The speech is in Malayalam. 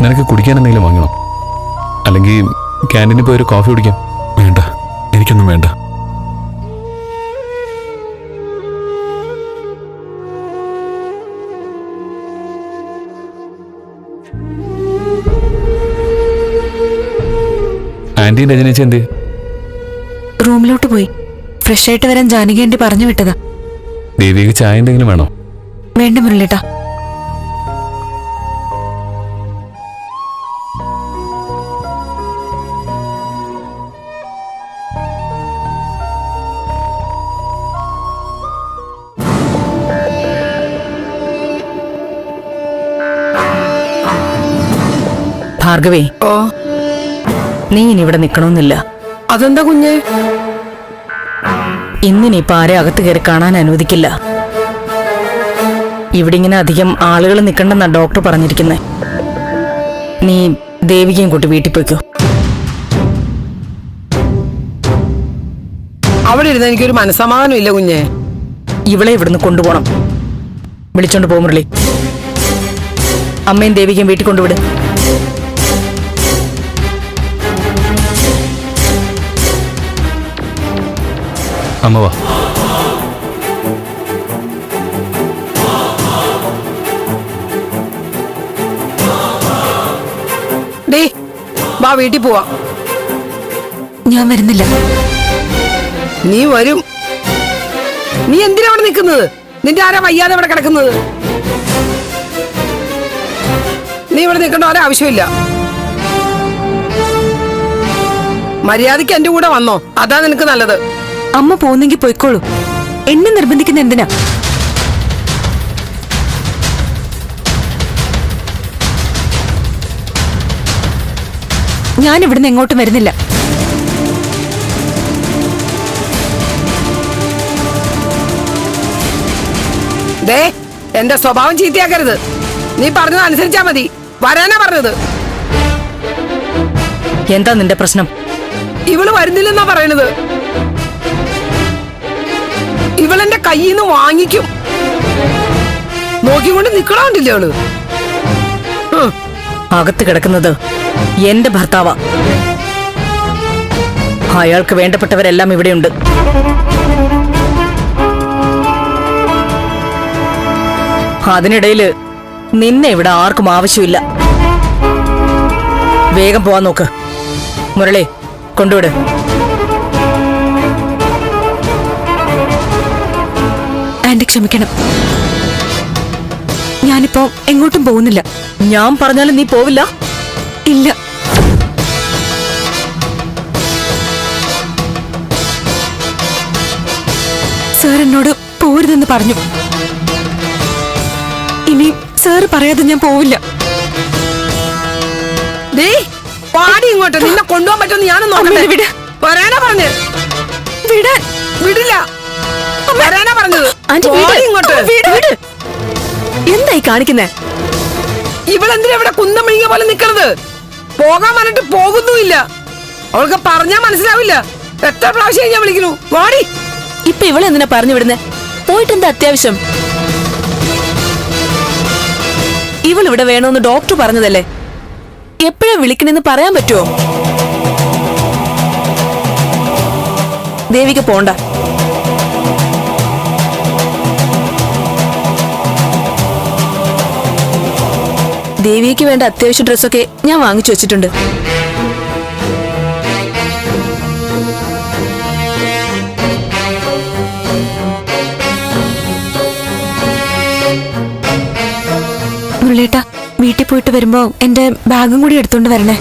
നിനക്ക് കുടിക്കാൻ എന്തെങ്കിലും വാങ്ങണം അല്ലെങ്കിൽ ക്യാന്റീനിൽ പോയി ഒരു കോഫി കുടിക്കാം. വേണ്ട. എനിക്കൊന്നും വേണ്ട. ആന്റി രജനേച്ചി എന്ത്? റൂമിലോട്ട് പോയി. ഫ്രഷ് ആയിട്ട് വരാൻ ജാനകി ആന്റി പറഞ്ഞു വിട്ടതാ. ദേവിക്ക് ചായ എന്തെങ്കിലും വേണോ? വേണ്ട മുരളിട്ടാ ഭാർഗവേ. ഓ. നീ ഇനി ഇവിടെ നിക്കണമെന്നില്ല അതെന്താ കുഞ്ഞെ? ഇന്നിനിപ്പോ ആരെ അകത്ത് കയറി കാണാൻ അനുവദിക്കില്ല. ഇവിടെ ഇങ്ങനെ അധികം ആളുകൾ നിൽക്കണ്ടെന്നാ ഡോക്ടർ പറഞ്ഞിരിക്കുന്നത് നീ ദേവികയും കൂട്ടി വീട്ടിൽ പോയിക്കോ. അവിടെ ഇരുന്ന് എനിക്കൊരു മനസമാധാനം ഇല്ല കുഞ്ഞെ. ഇവളെ ഇവിടുന്ന് കൊണ്ടുപോകണം വിളിച്ചോണ്ട് പോകും മുരളി. അമ്മയും ദേവികയും വീട്ടിൽ കൊണ്ടുവിട്. അമ്മ വാ. ഡേ വാ വീട്ടിൽ പോവാ. ഞാൻ വരുന്നില്ല. നീ വരും. നീ എന്തിനാ അവിടെ നിൽക്കുന്നത്? നിന്റെ ആരാ വയ്യാതെ അവിടെ കിടക്കുന്നത്? നീ ഇവിടെ നിൽക്കേണ്ട ഒരാവശ്യമില്ല മര്യാദയ്ക്ക് എന്റെ കൂടെ വന്നോ. അതാ നിനക്ക് നല്ലത്. അമ്മ പോകുന്നെങ്കിൽ പോയിക്കോളൂ. എന്നെ നിർബന്ധിക്കുന്ന എന്തിനാ? ഞാൻ ഇവിടുന്ന് എങ്ങോട്ടും വരുന്നില്ല. ദേ എന്റെ സ്വഭാവം ചീത്തയാക്കരുത്. നീ പറഞ്ഞത് അനുസരിച്ചാ മതി. വരാനാ പറഞ്ഞത്. എന്താ നിന്റെ പ്രശ്നം? ഇവൾ വരുന്നില്ലെന്നാ പറയണത്. ഇവളെന്റെ കയ്യിൽ നിന്ന് വാങ്ങിക്കും നോക്കിക്കൊണ്ട് നിക്കണോണ്ടില്ലേ അവൾ? അകത്ത് കിടക്കുന്നത് എന്റെ ഭർത്താവാ. അയാൾക്ക് വേണ്ടപ്പെട്ടവരെല്ലാം ഇവിടെയുണ്ട്. അതിനിടയിൽ നിന്നെ ഇവിടെ ആർക്കും ആവശ്യമില്ല. വേഗം പോവാൻ നോക്ക്. മുരളി കൊണ്ടുവിട്. ക്ഷമിക്കണം. ഞാനിപ്പോ എങ്ങോട്ടും പോകുന്നില്ല. ഞാൻ പറഞ്ഞാലും നീ പോവില്ല? ഇല്ല. സാർ എന്നോട് പോരുതെന്ന് പറഞ്ഞു. ഇനി സാർ പറയാതെ ഞാൻ പോവില്ല. പാടി ഇങ്ങോട്ട്. നിന്നെ കൊണ്ടുപോകാൻ പറ്റുമെന്ന് ഞാനും അമ്മേ, നോക്കട്ടെ. വിട്. വരാനാ പറഞ്ഞ്? എന്തായി കാണിക്കുന്നേ? ഇവളെന്തിനാ ഇവിടെ കുന്തം മിഴിഞ്ഞ പോലെ നിക്കണത്? പോകാൻ പറഞ്ഞിട്ട് പോകുന്നുമില്ല. അവൾക്ക് പറഞ്ഞാ മനസ്സിലാവില്ല. എത്ര പ്രാവശ്യം ഞാൻ വിളിക്കുന്നു? വാടി. ഇപ്പൊ ഇവളെന്തിനാ പറഞ്ഞു വിടുന്നേ? പോയിട്ട് എന്താ അത്യാവശ്യം? ഇവൾ ഇവിടെ വേണമെന്ന് ഡോക്ടർ പറഞ്ഞതല്ലേ? എപ്പോഴാ വിളിക്കണെന്ന് പറയാൻ പറ്റുമോ ദേവിക്ക് പോണ്ട. ദേവിക്ക് വേണ്ട അത്യാവശ്യ ഡ്രസ്സൊക്കെ ഞാൻ വാങ്ങിച്ചു വെച്ചിട്ടുണ്ട്. മുരളീട്ട വീട്ടിൽ പോയിട്ട് വരുമ്പോ എന്റെ ബാഗും കൂടി എടുത്തോണ്ട് വരണേ.